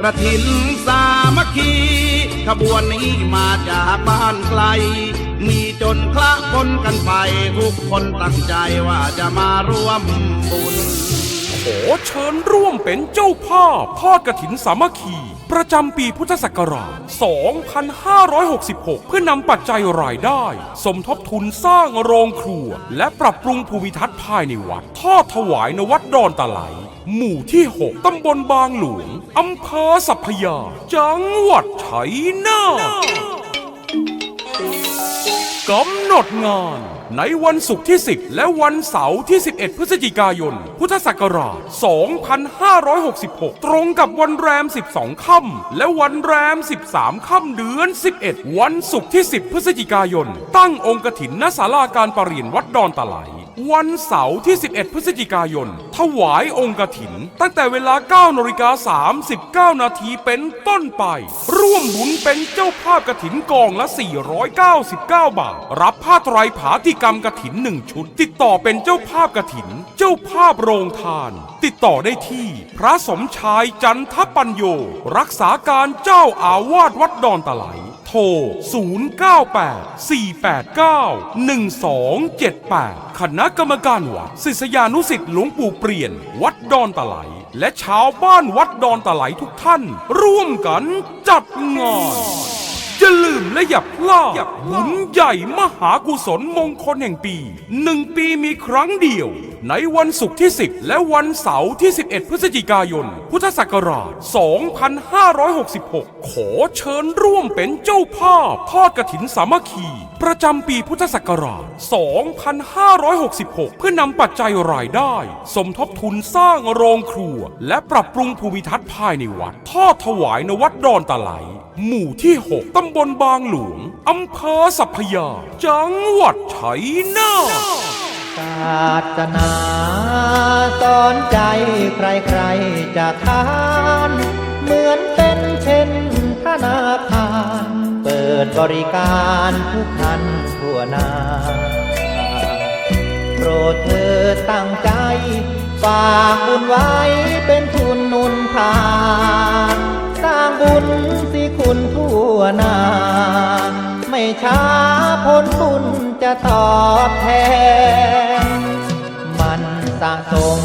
กระถินสามัคคีขบวนนี้มาจากบ้านไกล มีจนคละคนกันไป ทุกคนตั้งใจว่าจะมาร่วมบุญ ขอเชิญร่วมเป็นเจ้าภาพทอดกระถินสามัคคี ประจำปีพุทธศักราช 2566 เพื่อนำปัจจัยรายได้ สมทบทุนสร้างโรงครัว และปรับปรุงภูมิทัศน์ภายในวัดทอดถวายนวัดดอนตะไหล หมู่ที่ 6 ตำบลบางหลวง อำเภอสัพพยา จังหวัดชัยนาท กำหนดงาน ในวันศุกร์ที่ 10 และวันเสาร์ที่ 11 พฤศจิกายน พุทธศักราช 2566 ตรงกับวันแรม 12 ค่ำและวันแรม 13 ค่ำเดือน 11 วันศุกร์ที่ 10 พฤศจิกายน ตั้งองค์กถินณศาลาการประเรียนวัดดอนตะไหล วันเสาร์ที่ 11 พฤศจิกายน ถวายองค์กถิน ตั้งแต่เวลา 9นาฬิกา39 นาทีเป็นต้นไป ร่วมบุญเป็นเจ้าภาพกถินกองละ 499 บาท รับผ้าไตรผาติกรรมกถิน 1 ชุด ติดต่อเป็นเจ้าภาพกถิน เจ้าภาพโรงทาน ติดต่อได้ที่ พระสมชายจันทปัญโย รักษาการเจ้าอาวาสวัดดอนตะไหล โทร 098-489-1278 คณะกรรมการวัดศิษยานุสิ์หลวงปู่เปลี่ยน วัดดอนตะไหล และชาวบ้านวัดดอนตะไหลทุกท่าน ร่วมกันจัดงานจะลืมและอย่าพลาดบุญใหญ่มหากุศลมงคลแห่งปีหนึ่งปีมีครั้งเดียวในวันศุกร์ที่ 10 และวันเสาร์ที่ 11 พฤศจิกายน พุทธศักราช 2566 ขอเชิญร่วมเป็นเจ้าภาพทอดกระถินสามัคคี ประจำปีพุทธศักราช 2566 เพื่อนำปัจจัยรายได้ สมทบทุนสร้างโรงครัว และปรับปรุงภูมิทัศน์ภายในวัดทอดถวายในวัดดอนตะไหล หมู่ที่ 6 ตำบลบางหลวง อำเภอสัพพยา จังหวัดชัยนาท ศาสนาสอนใจใครๆจะทาน เหมือนเป็นเช่นธนาคาร เปิดบริการทุกท่านทั่วนาโปรดเธอตั้งใจฝากบุญไว้เป็นทุนนุนทานสร้างบุญสิคุณทั่วนาไม่ช้าผลบุญจะตอบแทน สะสม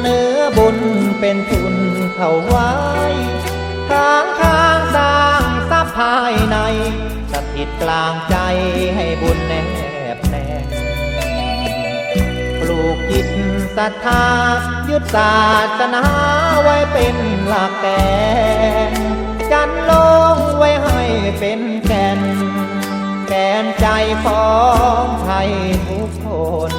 เนื้อบุญเป็นทุนเข้าไว้ทางทางสร้างทรัพย์ภายในสถิตกลางใจให้บุญแนบแน่ปลูกจิตศรัทธายึดศาสนาไว้เป็นหลักแกนจันลงไว้ให้เป็นแก่นแกนใจของไทยทุกคน